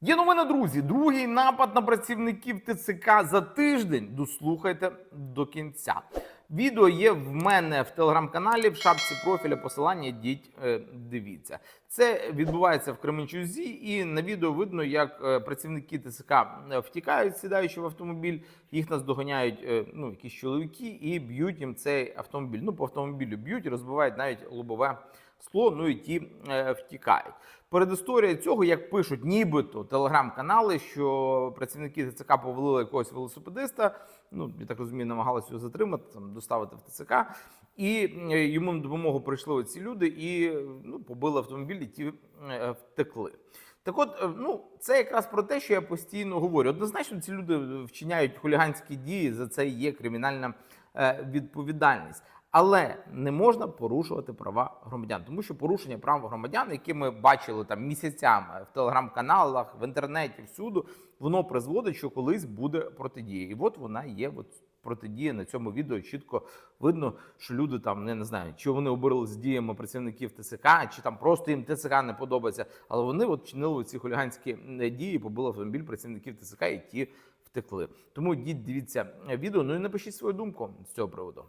Є новина, друзі. Другий напад на працівників ТЦК за тиждень. Дослухайте до кінця. Відео є в мене в телеграм-каналі в шапці профіля. Посилання йдіть, е, дивіться. Це відбувається в Кременчузі, і на відео видно, як е, працівники ТЦК е, втікають, сідаючи в автомобіль. Їх наздоганяють е, ну, якісь чоловіки і б'ють їм цей автомобіль. Ну, по автомобілю б'ють, розбивають навіть лобове скло, ну і ті е, втікають. Передісторія цього, як пишуть нібито телеграм-канали, що працівники ТЦК повалили якогось велосипедиста, ну я так розумію, намагалися його затримати, там доставити в ТЦК, і е, йому на допомогу прийшли оці люди і ну, побили автомобіль, і ті е, втекли. Так от, ну це якраз про те, що я постійно говорю. Однозначно, ці люди вчиняють хуліганські дії, за це є кримінальна відповідальність. Але не можна порушувати права громадян, тому що порушення прав громадян, які ми бачили там місяцями в телеграм-каналах, в інтернеті, всюди, воно призводить, що колись буде протидія. І от вона є. От протидія на цьому відео чітко видно, що люди там не, не знаю, чи вони обурили з діями працівників ТСК, чи там просто їм ТСК не подобається. Але вони от чинили ці хуліганські е, дії, побили автомобіль працівників ТСК, і ті втекли. Тому йдіть, дивіться відео. Ну і напишіть свою думку з цього приводу.